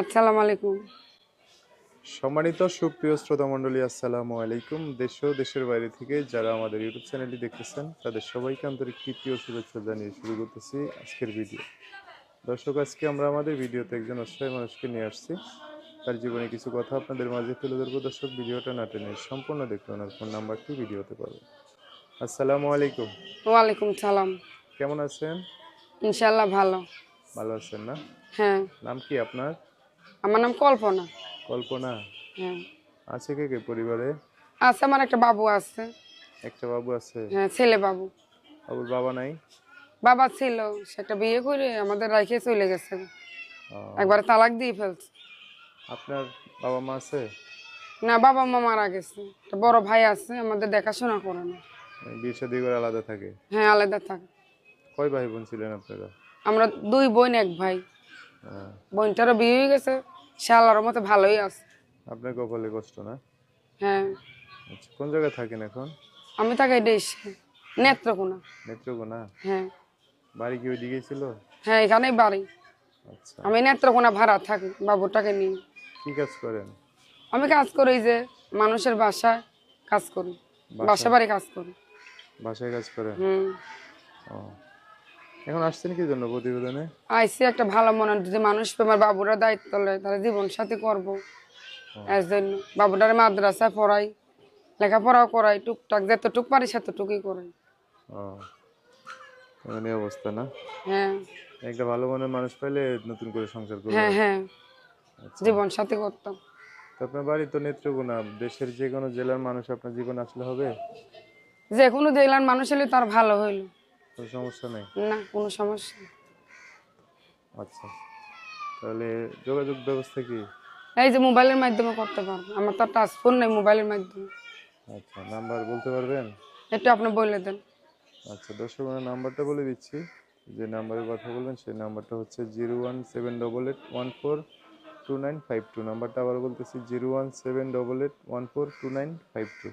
আসসালামু আলাইকুম। সম্মানিত সুপ্রিয় শ্রোতা মণ্ডলী আসসালামু আলাইকুম। দেশ ও দেশের বাইরে থেকে যারা আমাদের ইউটিউব চ্যানেলটি দেখতেছেন তাদের সবাইকে আন্তরিক প্রীতি ও শুভেচ্ছা জানিয়ে শুরু করতেছি আজকের ভিডিও। দর্শক আজকে আমরা আমাদের ভিডিওতে একজন অসহায় মানুষকে নিয়ে আসছি। তার জীবনে কিছু কথা আপনাদের মাঝে তুলে ধরবো। দর্শক ভিডিওটা না টেনে সম্পূর্ণ দেখতে ওনার ফোন নাম্বারটি ভিডিওতে পাবে আসসালামু আলাইকুম। ওয়ালাইকুম সালাম। কেমন আছেন? ইনশাল্লাহ ভালো। ভালো আছেন না? হ্যাঁ। নাম কি আপনার? আমার নাম কল্পনা। কল্পনা? হ্যাঁ। আছে কে কে পরিবারে? আছে আমার একটা বাবু আছে। একটা বাবু আছে? হ্যাঁ ছেলে বাবু। বাবুর বাবা নাই? বাবা ছিল সে একটা বিয়ে করে আমাদের রাইখে চলে গেছে। একবারে তালাক দিয়ে ফেলছে। আপনার বাবা মা আছে? না বাবা মা মারা গেছে। একটা বড় ভাই আছে আমাদের দেখাশোনা করে না। বিয়ে শাদী করে আলাদা থাকে? হ্যাঁ আলাদা থাকে। কয় ভাই বোন ছিলেন আপনারা? আমরা দুই বোন এক ভাই। বোনটারও বিয়ে হয়ে গেছে সে আল্লাহর মতো ভালোই আছে। আপনার কপালে কষ্ট না? হ্যাঁ। আচ্ছা কোন জায়গায় থাকেন এখন? আমি থাকি দেশ নেত্রকোনা। নেত্রকোনা? হ্যাঁ। বাড়ি কি ওইদিকে ছিল? হ্যাঁ এখানেই বাড়ি। আচ্ছা। আমি নেত্রকোনা ভাড়া থাকি বাবুটাকে নিয়ে। কি কাজ করেন? আমি কাজ করি যে মানুষের বাসায় কাজ করি বাসা বাড়ি কাজ করি। বাসায় কাজ করেন? হুম। ও। এখন আসছেন কি জন্য প্রতিবেদনে? আইসি একটা ভালো মনে যদি মানুষ আমার বাবুরা দায়িত্ব নেয় তাহলে জীবন সাথী করব। এর জন্য বাবুটারে মাদ্রাসায় পড়াই লেখাপড়াও করাই টুকটাক যতটুক পারি সেতটুকুই করাই। এমন অবস্থা না? হ্যাঁ। একটা ভালো মনের মানুষ পাইলে নতুন করে সংসার করবে। হ্যাঁ হ্যাঁ। জীবন সাথী করতাম। তো আপনার বাড়ি তো নেত্রকোনা দেশের যে কোনো জেলার মানুষ আপনার জীবন আসলে হবে? যে কোনো জেলার মানুষ হলে তার ভালো হইল। কোনো সমস্যা নেই? না কোনো সমস্যা আচ্ছা। তাহলে যোগাযোগ ব্যবস্থা কি? এই যে মোবাইলের মাধ্যমে করতে পারব। আমার তো টাচ ফোন নেই মোবাইলের মাধ্যমে। আচ্ছা নাম্বার বলতে পারবেন? একটু আপনি বলে দেন। আচ্ছা দর্শক আমার নাম্বারটা বলে দিচ্ছি। যে নাম্বারের কথা বলবেন সেই নাম্বারটা হচ্ছে zero one seven double eight one four two nine five two. নাম্বারটা আবার বলতেছি zero one seven double eight one four two nine five two.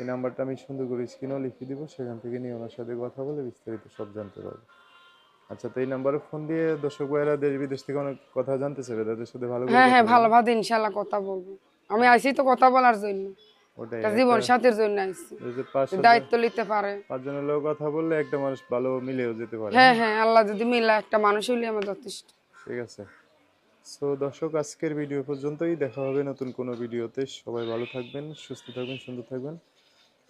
এই নাম্বারটা আমি সুন্দর করে স্ক্রিনেও লিখে দিব সেখান থেকে নিয়ে ওনার সাথে কথা বলে বিস্তারিত সব জানতে পারব। আচ্ছা তো এই নাম্বারে ফোন দিয়ে দর্শক ভাইয়েরা দেশ বিদেশ থেকে অনেক কথা জানতে চাইবে তাদের সাথে ভালো হ্যাঁ হ্যাঁ বলবেন। ভালোভাবে ইনশাল্লাহ কথা বলব। আমি আইসি তো কথা বলার জন্য। ওটাই জীবন সাথীর জন্য পাঁচ দায়িত্ব নিতে পারে। পাঁচজনের লোক কথা বললে একটা মানুষ ভালো মিলেও যেতে পারে। হ্যাঁ হ্যাঁ আল্লাহ যদি মিলা একটা মানুষ হইলে আমার যথেষ্ট। ঠিক আছে। সো দর্শক আজকের ভিডিও পর্যন্তই। দেখা হবে নতুন কোনো ভিডিওতে সবাই ভালো থাকবেন সুস্থ থাকবেন সুন্দর থাকবেন।